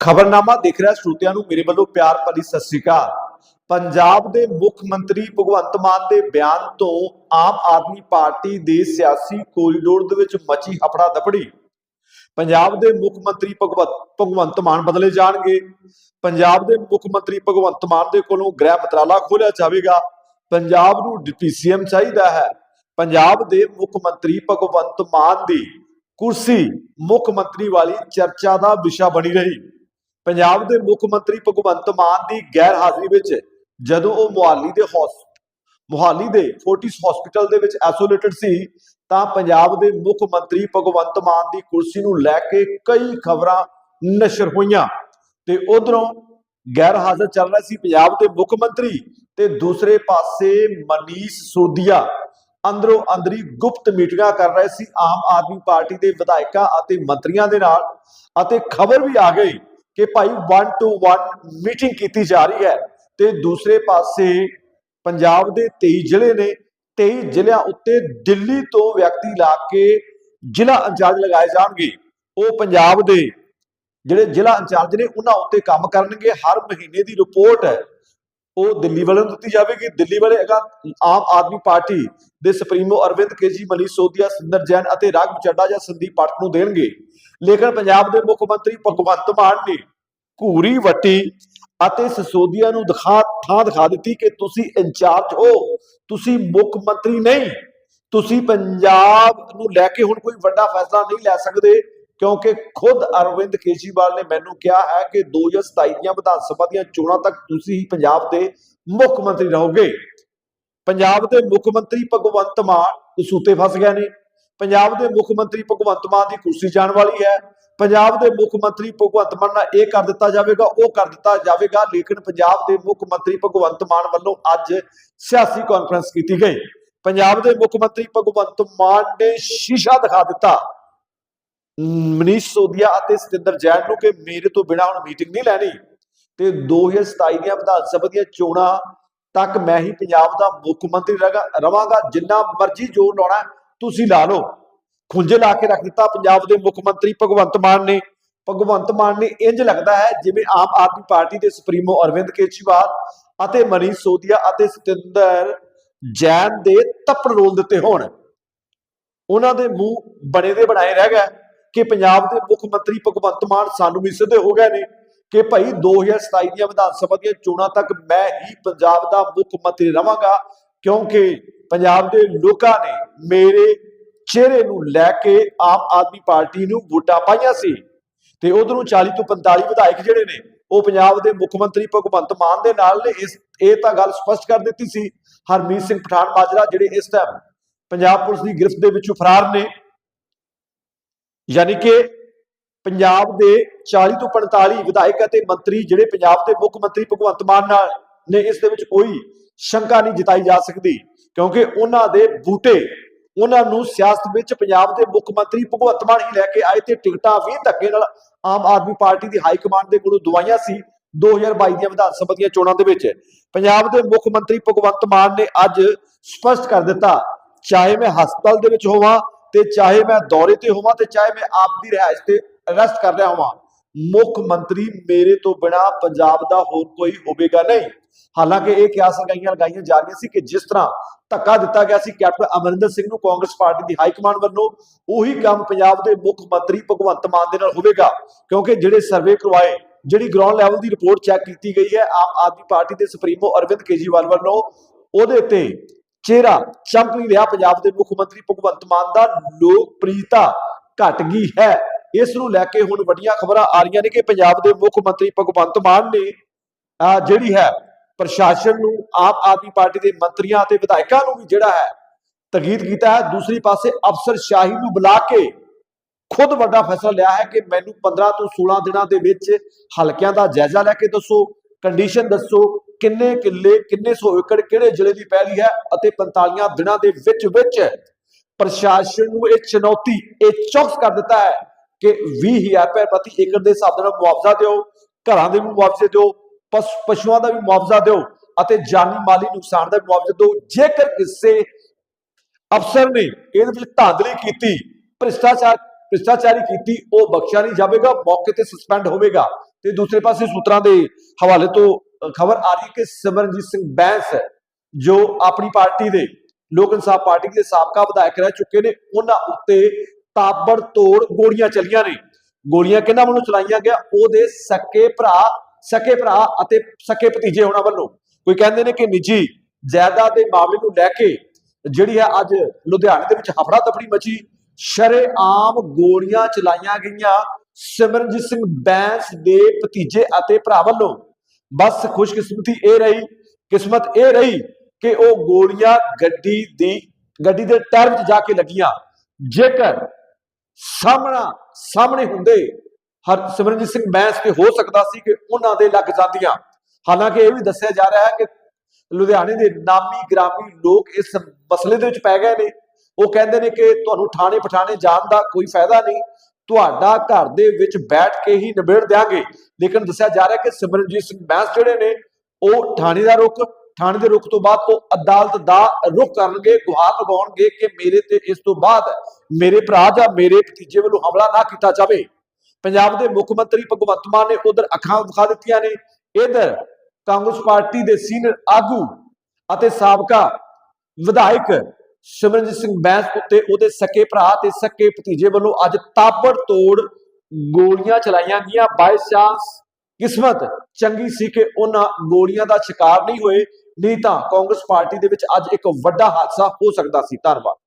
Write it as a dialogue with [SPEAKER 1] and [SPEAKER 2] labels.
[SPEAKER 1] ਖਬਰਨਾਮਾ ਦੇਖ ਰਿਹਾ ਸਰੋਤਿਆਂ ਨੂੰ, ਮੇਰੇ ਵੱਲੋਂ ਪਿਆਰ ਭਰੀ ਸਤਿ ਸ੍ਰੀ ਅਕਾਲ। ਪੰਜਾਬ ਦੇ ਮੁੱਖ ਮੰਤਰੀ ਭਗਵੰਤ ਮਾਨ ਦੇ ਬਿਆਨ ਤੋਂ ਆਮ ਆਦਮੀ ਪਾਰਟੀ ਦੇ ਸਿਆਸੀ ਕੋਰੀਡੋਰ ਦੇ ਵਿੱਚ ਮਚੀ ਹਫੜਾ ਦਫੜੀ। ਪੰਜਾਬ ਦੇ ਮੁੱਖ ਮੰਤਰੀ ਭਗਵੰਤ ਭਗਵੰਤ ਮਾਨ ਬਦਲੇ ਜਾਣਗੇ। ਪੰਜਾਬ ਦੇ ਮੁੱਖ ਮੰਤਰੀ ਭਗਵੰਤ ਮਾਨ ਦੇ ਕੋਲੋਂ ਗ੍ਰਹਿ ਮੰਤਰਾਲਾ ਖੋਲ੍ਹਿਆ ਜਾਵੇਗਾ। ਪੰਜਾਬ ਨੂੰ ਡਿਪਟੀ ਸੀਐਮ ਚਾਹੀਦਾ ਹੈ। ਪੰਜਾਬ ਦੇ ਮੁੱਖ ਮੰਤਰੀ ਭਗਵੰਤ ਮਾਨ ਦੀ ਕੁਰਸੀ ਮੁੱਖ ਮੰਤਰੀ ਵਾਲੀ ਚਰਚਾ ਦਾ ਵਿਸ਼ਾ ਬਣੀ ਰਹੀ। ਪੰਜਾਬ ਦੇ ਮੁੱਖ ਮੰਤਰੀ ਭਗਵੰਤ ਮਾਨ ਦੀ ਗੈਰ ਹਾਜ਼ਰੀ ਵਿੱਚ ਜਦੋਂ ਉਹ ਮੁਹਾਲੀ ਦੇ ਹੌਸ, ਮੁਹਾਲੀ ਦੇ ਫੋਰਟਿਸ ਹਸਪੀਟਲ ਦੇ ਵਿੱਚ ਐਸੋਲੇਟਡ ਸੀ, ਤਾਂ ਪੰਜਾਬ ਦੇ ਮੁੱਖ ਮੰਤਰੀ ਭਗਵੰਤ ਮਾਨ ਦੀ ਕੁਰਸੀ ਨੂੰ ਲੈ ਕੇ ਕਈ ਖਬਰਾਂ ਨਸ਼ਰ ਹੋਈਆਂ। ਤੇ ਉਧਰੋਂ ਗੈਰ ਹਾਜ਼ਰ ਚੱਲ ਰਿਹਾ ਸੀ ਪੰਜਾਬ ਦੇ ਮੁੱਖ ਮੰਤਰੀ ਤੇ ਦੂਸਰੇ ਪਾਸੇ ਮਨੀਸ਼ ਸੋਦੀਆ ਅੰਦਰੋਂ ਅੰਦਰੀ ਗੁਪਤ ਮੀਟਿੰਗਾਂ ਕਰ ਰਹੇ ਸੀ। ਆਮ ਆਦਮੀ ਪਾਰਟੀ ਦੇ ਵਿਧਾਇਕਾਂ ਅਤੇ ਮੰਤਰੀਆਂ ਦੇ ਨਾਲ ਅਤੇ ਖਬਰ ਵੀ ਆ ਗਈ ਕਿ ਭਾਈ 1 ਟੂ 1 ਮੀਟਿੰਗ ਕੀਤੀ ਜਾ ਰਹੀ ਹੈ ਤੇ ਦੂਸਰੇ ਪਾਸੇ ਪੰਜਾਬ ਦੇ 23 ਜ਼ਿਲ੍ਹੇ ਨੇ 23 ਜ਼ਿਲ੍ਹਿਆਂ ਉੱਤੇ ਦਿੱਲੀ ਤੋਂ ਵਿਅਕਤੀ ਲਾ ਕੇ ਜ਼ਿਲ੍ਹਾ ਇੰਚਾਰਜ ਲਗਾਏ ਜਾਣਗੇ। ਉਹ ਪੰਜਾਬ ਦੇ ਜਿਹੜੇ ਜ਼ਿਲ੍ਹਾ ਇੰਚਾਰਜ ਨੇ, ਉਹਨਾਂ ਉੱਤੇ ਕੰਮ ਕਰਨਗੇ। ਹਰ ਮਹੀਨੇ ਦੀ ਰਿਪੋਰਟ ਹੈ। ਉਹ ਦਿੱਲੀ ਵਾਲਿਆਂ ਨੂੰ ਦਿੱਤੀ ਜਾਵੇਗੀ। ਦਿੱਲੀ ਵਾਲੇ ਅਗਾ ਆਮ ਆਦਮੀ ਪਾਰਟੀ ਦੇ ਸੁਪਰੀਮੋ ਅਰਵਿੰਦ ਕੇਜੀ ਮਨੀਸ਼ ਸੋਦੀਆ ਸਿੰਦਰ ਜੈਨ ਅਤੇ ਰਾਘਵ ਚੱਡਾ ਜਾਂ ਸੰਦੀਪ ਪਾਠਕ ਨੂੰ ਦੇਣਗੇ। ਲੇਕਿਨ ਪੰਜਾਬ ਦੇ ਮੁੱਖ ਮੰਤਰੀ ਭਗਵੰਤ ਮਾਨ ਨੇ ਘੂਰੀ ਵੱਟੀ ਅਤੇ ਸਸੋਦੀਆ ਨੂੰ ਦਿਖਾ, ਥਾਂ ਦਿਖਾ ਦਿੱਤੀ ਕਿ ਤੁਸੀਂ ਇੰਚਾਰਜ ਹੋ, ਤੁਸੀਂ ਮੁੱਖ ਮੰਤਰੀ ਨਹੀਂ, ਤੁਸੀਂ ਪੰਜਾਬ ਨੂੰ ਲੈ ਕੇ ਹੁਣ ਕੋਈ ਵੱਡਾ ਫੈਸਲਾ ਨਹੀਂ ਲੈ ਸਕਦੇ। ਕਿਉਂਕਿ ਖੁਦ ਅਰਵਿੰਦ ਕੇਜਰੀਵਾਲ ਨੇ ਮੈਨੂੰ ਕਿਹਾ ਹੈ ਕਿ 2027 ਦੀਆਂ ਵਿਧਾਨ ਸਭਾ ਦੀਆਂ ਚੋਣਾਂ ਤੱਕ ਤੁਸੀਂ ਪੰਜਾਬ ਦੇ ਮੁੱਖ ਮੰਤਰੀ ਰਹੋਗੇ। ਪੰਜਾਬ ਦੇ ਮੁੱਖ ਮੰਤਰੀ ਭਗਵੰਤ ਮਾਨ ਸੂਤੇ ਫਸ ਗਏ ਨੇ। ਪੰਜਾਬ ਦੇ ਮੁੱਖ ਮੰਤਰੀ ਭਗਵੰਤ ਮਾਨ ਦੀ ਕੁਰਸੀ ਜਾਣ ਵਾਲੀ ਹੈ। ਪੰਜਾਬ ਦੇ ਮੁੱਖ ਮੰਤਰੀ ਭਗਵੰਤ ਮਾਨ ਨਾਲ ਇਹ ਕਰ ਦਿੱਤਾ ਜਾਵੇਗਾ, ਉਹ ਕਰ ਦਿੱਤਾ ਜਾਵੇਗਾ, ਲੇਕਿਨ ਪੰਜਾਬ ਦੇ ਮੁੱਖ ਮੰਤਰੀ ਭਗਵੰਤ ਮਾਨ ਵੱਲੋਂ ਅੱਜ ਸਿਆਸੀ ਕਾਨਫਰੰਸ ਕੀਤੀ ਗਈ। ਪੰਜਾਬ ਦੇ ਮੁੱਖ ਮੰਤਰੀ ਭਗਵੰਤ ਮਾਨ ਨੇ ਸ਼ੀਸ਼ਾ ਦਿਖਾ ਦਿੱਤਾ। ਮਨੀਸ਼ ਸੋਦੀਆ ਅਤੇ ਸਤਿੰਦਰ ਜੈਨ ਨੂੰ ਕਿ ਮੇਰੇ ਤੋਂ ਬਿਨਾ ਹੁਣ ਮੀਟਿੰਗ ਨਹੀਂ ਲੈਣੀ। ਤੇ 2027 ਦੀਆਂ ਵਿਧਾਨ ਸਭਾ ਦੀਆਂ ਚੋਣਾਂ ਤੱਕ ਮੈਂ ਹੀ ਪੰਜਾਬ ਦਾ ਮੁੱਖ ਮੰਤਰੀ ਰਵਾਂਗਾ ਜਿੰਨਾ ਮਰਜ਼ੀ ਜ਼ੋਰ ਲਾਉਣਾ ਤੁਸੀਂ ਲਾ ਲਓ। ਖੁੰਝੇ ਲਾ ਕੇ ਰੱਖ ਦਿੱਤਾ ਪੰਜਾਬ ਦੇ ਮੁੱਖ ਮੰਤਰੀ ਭਗਵੰਤ ਮਾਨ ਨੇ। ਭਗਵੰਤ ਮਾਨ ਨੇ ਇੰਜ ਲੱਗਦਾ ਹੈ ਜਿਵੇਂ ਆਮ ਆਦਮੀ ਪਾਰਟੀ ਦੇ ਸੁਪਰੀਮੋ ਅਰਵਿੰਦ ਕੇਜਰੀਵਾਲ ਅਤੇ ਮਨੀਸ਼ ਸੋਦੀਆ ਅਤੇ ਸਤਿੰਦਰ ਜੈਨ ਦੇ ਤੱਪੜ ਰੋਲ ਦਿੱਤੇ ਹੋਣ। ਉਹਨਾਂ ਦੇ ਮੂੰਹ ਬਣੇ ਦੇ ਬਣਾਏ ਰਹਿ ਗਏ। ਕਿ ਪੰਜਾਬ ਦੇ ਮੁੱਖ ਮੰਤਰੀ ਭਗਵੰਤ ਮਾਨ ਸਾਨੂੰ ਵੀ ਸਿੱਧੇ ਹੋ ਗਏ ਨੇ ਕਿ ਭਾਈ 2027 ਦੀਆਂ ਵਿਧਾਨ ਸਭਾ ਦੀਆਂ ਚੋਣਾਂ ਤੱਕ ਮੈਂ ਹੀ ਪੰਜਾਬ ਦਾ ਮੁੱਖ ਮੰਤਰੀ ਰਵਾਂਗਾ, ਕਿਉਂਕਿ ਪੰਜਾਬ ਦੇ ਲੋਕਾਂ ਨੇ ਮੇਰੇ ਚਿਹਰੇ ਨੂੰ ਲੈ ਕੇ ਆਮ ਆਦਮੀ ਪਾਰਟੀ ਨੂੰ ਵੋਟਾਂ ਪਾਈਆਂ ਸੀ ਤੇ ਉਧਰੋਂ 40 ਤੋਂ 45 ਵਿਧਾਇਕ ਜਿਹੜੇ ਨੇ, ਉਹ ਪੰਜਾਬ ਦੇ ਮੁੱਖ ਮੰਤਰੀ ਭਗਵੰਤ ਮਾਨ ਦੇ ਨਾਲ ਨੇ, ਇਸ, ਇਹ ਤਾਂ ਗੱਲ ਸਪਸ਼ਟ ਕਰ ਦਿੱਤੀ ਸੀ, ਹਰਮੀਤ ਸਿੰਘ ਪਠਾਨ ਮਾਜਰਾ ਜਿਹੜੇ ਇਸ ਟਾਈਮ ਪੰਜਾਬ ਪੁਲਿਸ ਦੀ ਗ੍ਰਿਫਤ ਦੇ ਵਿੱਚੋਂ ਫਰਾਰ ਨੇ ਯਾਨੀ ਕਿ ਪੰਜਾਬ ਦੇ 40 ਤੋਂ 45 ਵਿਧਾਇਕ ਅਤੇ ਮੰਤਰੀ ਜਿਹੜੇ ਪੰਜਾਬ ਦੇ ਮੁੱਖ ਮੰਤਰੀ ਭਗਵੰਤ ਮਾਨ ਨਾਲ ਨੇ ਇਸ ਦੇ ਵਿੱਚ ਕੋਈ ਸ਼ੰਕਾ ਨਹੀਂ ਜਤਾਈ ਜਾ ਸਕਦੀ, ਕਿਉਂਕਿ ਉਹਨਾਂ ਦੇ ਬੂਟੇ, ਉਹਨਾਂ ਨੂੰ ਸਿਆਸਤ ਵਿੱਚ ਪੰਜਾਬ ਦੇ ਮੁੱਖ ਮੰਤਰੀ ਭਗਵੰਤ ਮਾਨ ਹੀ ਲੈ ਕੇ ਆਏ ਤੇ ਟਿਕਟਾਂ ਵੀ ਧੱਕੇ ਨਾਲ ਆਮ ਆਦਮੀ ਪਾਰਟੀ ਦੀ ਹਾਈ ਕਮਾਂਡ ਦੇ ਕੋਲੋਂ ਦਵਾਈਆਂ ਸੀ 2022 ਦੀਆਂ ਵਿਧਾਨ ਸਭਾ ਦੀਆਂ ਚੋਣਾਂ ਦੇ ਵਿੱਚ। ਪੰਜਾਬ ਦੇ ਮੁੱਖ ਮੰਤਰੀ ਭਗਵੰਤ ਮਾਨ ਨੇ ਅੱਜ ਸਪਸ਼ਟ ਕਰ ਦਿੱਤਾ, ਚਾਹੇ ਮੈਂ ਹਸਪਤਾਲ ਦੇ ਵਿੱਚ ਹੋਵਾਂ ਤੇ ਚਾਹੇ ਮੈਂ ਦੌਰੇ ਤੇ ਹੋਵਾਂ ਤੇ ਚਾਹੇ ਮੈਂ ਆਪ ਦੀ ਰਿਹਾਇਸ਼ ਤੇ ਅਰੈਸਟ ਕਰ ਰਿਹਾ ਹੋਵਾਂ, ਮੁੱਖ ਮੰਤਰੀ ਮੇਰੇ ਤੋਂ ਬਿਨਾ ਪੰਜਾਬ ਦਾ ਹੋਰ ਕੋਈ ਹੋਵੇਗਾ ਨਹੀਂ। ਹਾਲਾਂਕਿ ਇਹ ਕਿਆਸ ਲਗਾਈਆਂ ਲਗਾਈਆਂ ਜਾ ਰਹੀਆਂ ਸੀ ਕਿ ਜਿਸ ਤਰ੍ਹਾਂ ਧੱਕਾ ਦਿੱਤਾ ਗਿਆ ਸੀ ਕੈਪਟਨ ਅਮਰਿੰਦਰ ਸਿੰਘ ਨੂੰ ਕਾਂਗਰਸ ਪਾਰਟੀ ਦੀ ਹਾਈ ਕਮਾਂਡ ਵੱਲੋਂ, ਉਹੀ ਕੰਮ ਪੰਜਾਬ ਦੇ ਮੁੱਖ ਮੰਤਰੀ ਭਗਵੰਤ ਮਾਨ ਦੇ ਨਾਲ ਹੋਵੇਗਾ, ਕਿਉਂਕਿ ਜਿਹੜੇ ਸਰਵੇ ਕਰਵਾਏ, ਜਿਹੜੀ ਗਰਾਊਂਡ ਲੈਵਲ ਦੀ ਰਿਪੋਰਟ ਚੈੱਕ ਕੀਤੀ ਗਈ ਹੈ, ਆਮ ਆਦਮੀ ਪਾਰਟੀ ਦੇ ਸੁਪਰੀਮੋ ਅਰਵਿੰਦ ਕੇਜੀਵਾਲ ਵੱਲੋਂ, ਉਹਦੇ ਤੇ ਚਿਹਰਾ ਚਮਕ ਨਹੀਂ ਰਿਹਾ। ਪੰਜਾਬ ਦੇ ਮੁੱਖ ਮੰਤਰੀ ਭਗਵੰਤ ਮਾਨ ਦਾ ਲੋਕਪ੍ਰਿਯਤਾ ਘਟ ਗਈ ਹੈ। ਇਸ ਨੂੰ ਲੈ ਕੇ ਹੁਣ ਵੱਡੀਆਂ ਖਬਰਾਂ ਆ ਰਹੀਆਂ ਨੇ ਕਿ ਪੰਜਾਬ ਦੇ ਮੁੱਖ ਮੰਤਰੀ ਭਗਵੰਤ ਮਾਨ ਨੇ ਜਿਹੜੀ ਹੈ ਪ੍ਰਸ਼ਾਸਨ ਨੂੰ, ਆਮ ਆਦਮੀ ਪਾਰਟੀ ਦੇ ਮੰਤਰੀਆਂ ਅਤੇ ਵਿਧਾਇਕਾਂ ਨੂੰ ਵੀ ਜਿਹੜਾ ਹੈ ਤਗੀਦ ਕੀਤਾ ਹੈ। ਦੂਸਰੀ ਪਾਸੇ ਅਫਸਰ ਸ਼ਾਹੀ ਨੂੰ ਬੁਲਾ ਕੇ ਖੁਦ ਵੱਡਾ ਫੈਸਲਾ ਲਿਆ ਹੈ ਕਿ ਮੈਨੂੰ 15 ਤੋਂ 16 ਦਿਨਾਂ ਦੇ ਵਿੱਚ ਹਲਕਿਆਂ ਦਾ ਜਾਇਜ਼ਾ ਲੈ ਕੇ ਦੱਸੋ ਕੰਡੀਸ਼ਨ ਦੱਸੋ ਕਿੰਨੇ ਕਿੱਲੇ, ਕਿੰਨੇ ਸੌ ਏਕੜ ਕਿਹੜੇ ਜ਼ਿਲ੍ਹੇ ਦੀ ਪੈਲੀ ਹੈ ਅਤੇ 45 ਦਿਨਾਂ ਦੇ ਵਿੱਚ ਵਿੱਚ ਪ੍ਰਸ਼ਾਸਨ ਨੂੰ ਇਹ ਚੁਣੌਤੀ, ਇਹ ਚੌਕਸ ਕਰ ਦਿੱਤਾ ਹੈ ਕਿ 20000 ਰੁਪਏ ਪ੍ਰਤੀ ਏਕੜ ਦੇ ਹਿਸਾਬ ਨਾਲ ਮੁਆਵਜ਼ਾ ਦਿਓ, ਘਰਾਂ ਦੇ ਵੀ ਮੁਆਵਜ਼ੇ ਦਿਓ ਪਸ਼ੂਆਂ ਦਾ ਵੀ ਮੁਆਵਜ਼ਾ ਦਿਓ ਅਤੇ ਜਾਨੀ ਮਾਲੀ ਨੁਕਸਾਨ ਦਾ ਵੀ ਮੁਆਵਜ਼ਾ ਦਿਓ। ਜੇਕਰ ਕਿਸੇ ਅਫਸਰ ਨੇ ਇਹਦੇ ਵਿੱਚ ਧਾਂਦਲੀ ਕੀਤੀ, ਭ੍ਰਿਸ਼ਟਾਚਾਰ, ਭ੍ਰਿਸ਼ਟਾਚਾਰੀ ਕੀਤੀ, ਉਹ ਬਖਸ਼ਿਆ ਨਹੀਂ ਜਾਵੇਗਾ, ਮੌਕੇ ਤੇ ਸਸਪੈਂਡ ਹੋਵੇਗਾ ਤੇ ਦੂਸਰੇ ਪਾਸੇ ਸੂਤਰਾਂ ਦੇ ਹਵਾਲੇ ਤੋਂ ਖਬਰ ਆ ਰਹੀ ਹੈ ਕਿ ਸਿਮਰਨਜੀਤ ਸਿੰਘ ਬੈਂਸ ਜੋ ਆਪਣੀ ਪਾਰਟੀ ਦੇ ਲੋਕ ਇਨਸਾਫ ਪਾਰਟੀ ਦੇ ਸਾਬਕਾ ਵਿਧਾਇਕ ਰਹਿ ਚੁੱਕੇ ਨੇ, ਉਹਨਾਂ ਉੱਤੇ ਤਾਬੜ ਤੋੜ ਗੋਲੀਆਂ ਚੱਲੀਆਂ ਨੇ। ਗੋਲੀਆਂ ਕਿਹਨਾਂ ਵੱਲੋਂ ਚਲਾਈਆਂ ਗਿਆ ਉਹਦੇ ਸਕੇ ਭਰਾ ਸਕੇ ਭਰਾ ਅਤੇ ਸਕੇ ਭਤੀਜੇ ਉਹਨਾਂ ਵੱਲੋਂ। ਕੋਈ ਕਹਿੰਦੇ ਨੇ ਕਿ ਨਿੱਜੀ ਜਾਇਦਾਦ ਦੇ ਮਾਮਲੇ ਨੂੰ ਲੈ ਕੇ ਜਿਹੜੀ ਹੈ ਅੱਜ ਲੁਧਿਆਣੇ ਦੇ ਵਿੱਚ ਹਫੜਾ ਦਫੜੀ ਮਚੀ, ਸ਼ਰੇਆਮ ਗੋਲੀਆਂ ਚਲਾਈਆਂ ਗਈਆਂ ਸਿਮਰਨਜੀਤ ਸਿੰਘ ਬੈਂਸ ਦੇ ਭਤੀਜੇ ਅਤੇ ਭਰਾ ਵੱਲੋਂ। ਬਸ ਖੁਸ਼ਕਿਸਮਤੀ ਇਹ ਰਹੀ, ਕਿਸਮਤ ਇਹ ਰਹੀ ਕਿ ਉਹ ਗੋਲੀਆਂ ਗੱਡੀ ਦੀ, ਗੱਡੀ ਦੇ ਟਾਇਰ ਵਿੱਚ ਜਾ ਕੇ ਲੱਗੀਆਂ। ਜੇਕਰ ਸਾਹਮਣਾ, ਸਾਹਮਣੇ ਹੁੰਦੇ, ਹਰ ਸਿਮਰਨਜੀਤ ਸਿੰਘ ਬੈਂਸ ਤੇ ਹੋ ਸਕਦਾ ਸੀ ਕਿ ਉਹਨਾਂ ਦੇ ਲੱਗ ਜਾਂਦੀਆਂ। ਹਾਲਾਂਕਿ ਇਹ ਵੀ ਦੱਸਿਆ ਜਾ ਰਿਹਾ ਹੈ ਕਿ ਲੁਧਿਆਣੇ ਦੇ ਨਾਮੀ ਗ੍ਰਾਮੀ ਲੋਕ ਇਸ ਮਸਲੇ ਦੇ ਵਿੱਚ ਪੈ ਗਏ ਨੇ। ਉਹ ਕਹਿੰਦੇ ਨੇ ਕਿ ਤੁਹਾਨੂੰ ਥਾਣੇ ਪਠਾਣੇ ਜਾਣ ਦਾ ਕੋਈ ਫਾਇਦਾ ਨਹੀਂ। ਤੁਹਾਡਾ ਘਰ ਦੇ ਵਿੱਚ ਬੈਠ ਕੇ ਹੀ ਨਿਬੇੜ ਦਿਆਂਗੇ। ਲੇਕਿਨ ਦੱਸਿਆ ਜਾ ਰਿਹਾ ਕਿ ਸਿਮਰਨਜੀਤ ਸਿੰਘ ਬੈਂਸ ਜਿਹੜੇ ਨੇ, ਉਹ ਥਾਣੇ ਦਾ ਰੁਖ, ਥਾਣੇ ਦੇ ਰੁਖ ਤੋਂ ਬਾਅਦ ਉਹ ਅਦਾਲਤ ਦਾ ਰੁਖ ਕਰਨਗੇ, ਗੁਹਾਰ ਲਗਾਉਣਗੇ ਕਿ ਮੇਰੇ ਤੇ ਇਸ ਤੋਂ ਬਾਅਦ ਮੇਰੇ ਭਰਾ ਜਾਂ ਮੇਰੇ ਭਤੀਜੇ ਵੱਲੋਂ ਹਮਲਾ ਨਾ ਕੀਤਾ ਜਾਵੇ। ਪੰਜਾਬ ਦੇ ਮੁੱਖ ਮੰਤਰੀ ਭਗਵੰਤ ਮਾਨ ਨੇ ਉਧਰ ਅੱਖਾਂ ਵਿਖਾ ਦਿੱਤੀਆਂ ਨੇ। ਇਧਰ ਕਾਂਗਰਸ ਪਾਰਟੀ ਦੇ ਸੀਨੀਅਰ ਆਗੂ ਅਤੇ ਸਾਬਕਾ ਵਿਧਾਇਕ ਸਿਮਰਨਜੀਤ ਸਿੰਘ ਬੈਂਸ ਉੱਤੇ ਉਹਦੇ ਸਕੇ ਭਰਾ ਤੇ ਸਕੇ ਭਤੀਜੇ ਵੱਲੋਂ ਅੱਜ ਤਾਬੜ ਤੋੜ ਗੋਲੀਆਂ ਚਲਾਈਆਂ ਗਈਆਂ। ਬਾਈ ਚਾਂਸ ਕਿਸਮਤ ਚੰਗੀ ਸੀ ਕਿ ਉਹਨਾਂ ਗੋਲੀਆਂ ਦਾ ਸ਼ਿਕਾਰ ਨਹੀਂ ਹੋਏ, ਨਹੀਂ ਤਾਂ ਕਾਂਗਰਸ ਪਾਰਟੀ ਦੇ ਵਿੱਚ ਅੱਜ ਇੱਕ ਵੱਡਾ ਹਾਦਸਾ ਹੋ ਸਕਦਾ ਸੀ। ਧੰਨਵਾਦ।